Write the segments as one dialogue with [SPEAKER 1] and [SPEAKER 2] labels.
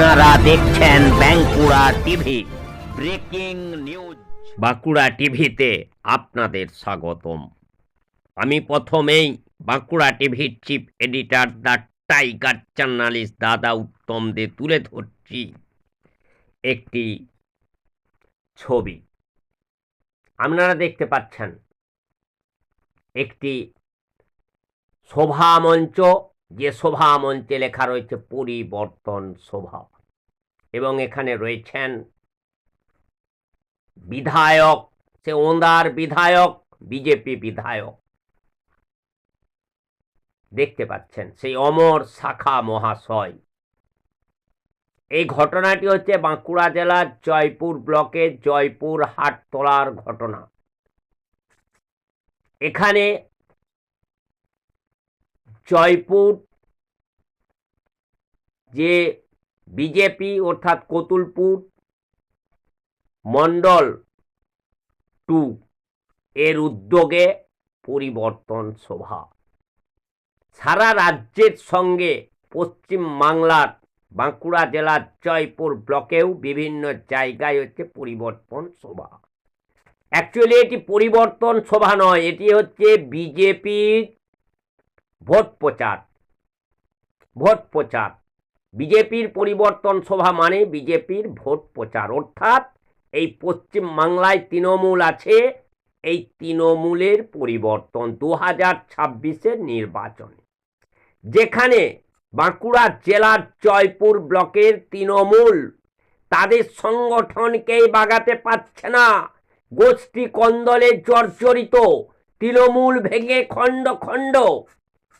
[SPEAKER 1] আপনারা দেখছেন Bankura TV, breaking news. Bankura টিভিতে আপনাদের স্বাগতম। আমি প্রথমেই বাঁকুড়া টিভির chief editor the tiger journalist দাদা উত্তম দে তুলে ধরছি একটি ছবি। আপনারা দেখতে পাচ্ছেন একটি শোভা মঞ্চ যে শোভা মঞ্চে লেখা রয়েছে পরিবর্তন শোভা। এবং এখানে রয়েছেন বিধায়ক, সে ওঁদার বিধায়ক, বিজেপি বিধায়ক। দেখতে পাচ্ছেন, সেই অমর শাখা মহাশয়। এই ঘটনাটি হচ্ছে বাঁকুড়া জেলার জয়পুর ব্লকের জয়পুর হাটতলার ঘটনা। এখানে জয়পুর, যে বিজেপি অর্থাৎ কতুলপুর মণ্ডল টু এর উদ্যোগে পরিবর্তন সভা। সারা রাজ্যের সঙ্গে পশ্চিম বাংলার বাঁকুড়া জেলার জয়পুর ব্লকেও বিভিন্ন জায়গায় হচ্ছে পরিবর্তন সভা। অ্যাকচুয়ালি এটি পরিবর্তন সভা নয়, এটি হচ্ছে বিজেপির ভোট প্রচার ভোট প্রচার বিজেপির পরিবর্তন সভা মানে বিজেপির ভোট প্রচার অর্থাৎ এই পশ্চিম বাংলায় তৃণমূল আছে, এই তৃণমূলের পরিবর্তন দু হাজার ছাব্বিশের নির্বাচনে। যেখানে বাঁকুড়া জেলার জয়পুর ব্লকের তৃণমূল তাদের সংগঠনকেই বাগাতে পারছে না। গোষ্ঠী কন্দলে জর্জরিত, তৃণমূল ভেঙে খণ্ড খণ্ড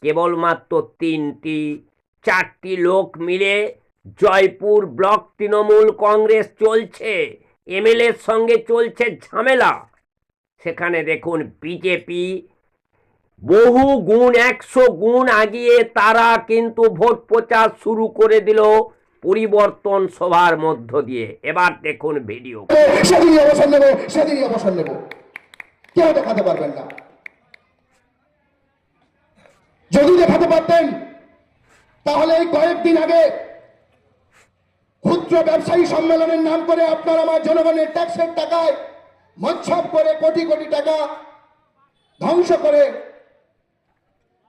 [SPEAKER 1] কেবলমাত্র তিনটি, চারটি লোক মিলে জয়পুর ব্লক তৃণমূল কংগ্রেস চলছে, এমএলএর সঙ্গে চলছে ঝামেলা। সেখানে দেখুন বিজেপি, বহু গুণ, একশো গুণ আগিয়ে তারা কিন্তু ভোট প্রচার শুরু করে দিল পরিবর্তন সভার মধ্য দিয়ে। এবার দেখুন ভিডিও।
[SPEAKER 2] সেদিনই অবসর নেব, সেদিনই অবসর নেব। কেউ দেখাতে পারবেন না। যদি দেখাতে পারতেন, তাহলে এই কয়েকদিন আগে ক্ষুদ্র ব্যবসায়ী সম্মেলনের নাম করে আপনার আমার জনগণের ট্যাক্সের টাকায় মচ্ছব করে কোটি কোটি টাকা ধ্বংস করে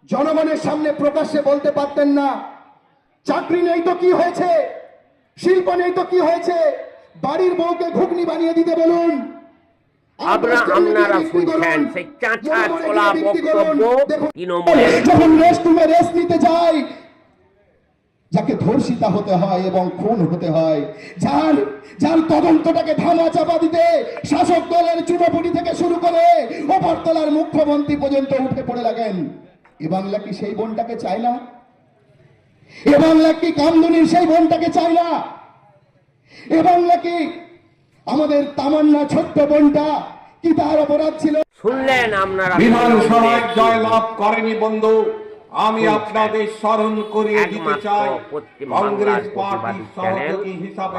[SPEAKER 2] জনগণের সামনে প্রকাশ্যে বলতে পারতেন না, চাকরি নেই তো কি হয়েছে, শিল্প নেই তো কি হয়েছে, বাড়ির বউকে ঘুগনি বানিয়ে দিতে বলুন
[SPEAKER 1] আপনারা আপনারা শুনছেন সেই চাঁচা ছোলা বক্তব্য তৃণমূলের
[SPEAKER 2] যখন রেস্ট রেস্ট নিতে যাই। যাকে ধর্ষিতা হতে হয় এবং খুন হতে হয় যার যার তদন্তটাকে ধামা চাপা দিতে শাসক দলের চুনোপুটি থেকে শুরু করে ওপরতলার মুখ্যমন্ত্রী পর্যন্ত উঠে পড়ে লাগেন। এ বাংলা কি সেই বোনটাকে চায় না? এ বাংলা কি কামদুনির সেই বোনটাকে চায় না? এ বাংলা কি আমাদের তামান্না ছোট্ট বোনটা কি তার অপরাধ ছিল?
[SPEAKER 1] শুনলেন আপনারা।
[SPEAKER 3] বিধানসভায় জয়লাভ করেনি বন্ধু। আমি আপনাদের স্মরণ করিয়ে দিতে চাই। কংগ্রেস পার্টির
[SPEAKER 1] প্রতিবাদী
[SPEAKER 3] সহযোগী হিসাবে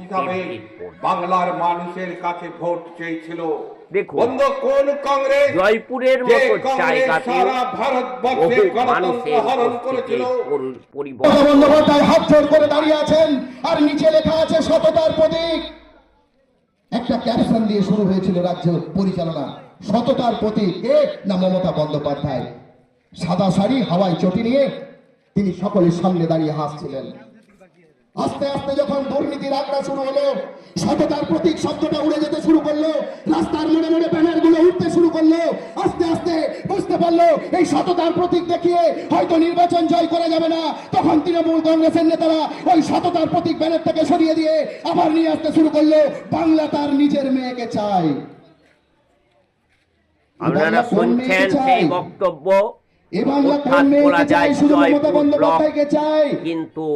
[SPEAKER 3] হিসাবে বাংলার মানুষের কাছে ভোট চেয়েছিল।
[SPEAKER 1] দেখুন,
[SPEAKER 3] বন্ধু কোন কংগ্রেস?
[SPEAKER 1] জয়পুরের মতো জায়গাতে
[SPEAKER 3] সারা ভারতবর্ষে গণতন্ত্র হরণ করেছিল।
[SPEAKER 1] পরি-
[SPEAKER 2] মমতা
[SPEAKER 1] পরিবর্তন
[SPEAKER 2] বন্দ্যোপাধ্যায় হাত জোর করে দাঁড়িয়ে আছেন আর নিচে লেখা আছে সততার প্রতীক। একটা ক্যাপশন দিয়ে শুরু হয়েছিল রাজ্য পরিচালনা। সততার প্রতি কে? না মমতা বন্দ্যোপাধ্যায়। সাদা শাড়ি হাওয়াই চটি নিয়ে তিনি সকলের সামনে দাঁড়িয়ে হাসছিলেন। আস্তে আস্তে যখন দুর্নীতির আগ্রা শুরু হলো, সততার প্রতীক শব্দটা উড়ে যেতে শুরু করল, রাস্তার মনে মনে ব্যানারগুলো উঠতে শুরু করল আস্তে আস্তে বুঝতে পারল এই সততার প্রতীক দেখিয়ে হয়তো নির্বাচন জয় করা যাবে না। তখন তৃণমূল কংগ্রেসের নেতারা ওই সততার প্রতীক ব্যানার থেকে সরিয়ে দিয়ে আবার নিয়ে আসতে শুরু করল। বাংলা তার নিজের মেয়েকে চায়।
[SPEAKER 1] আপনারা শুনছেন সেই? বক্তব্য কিন্তু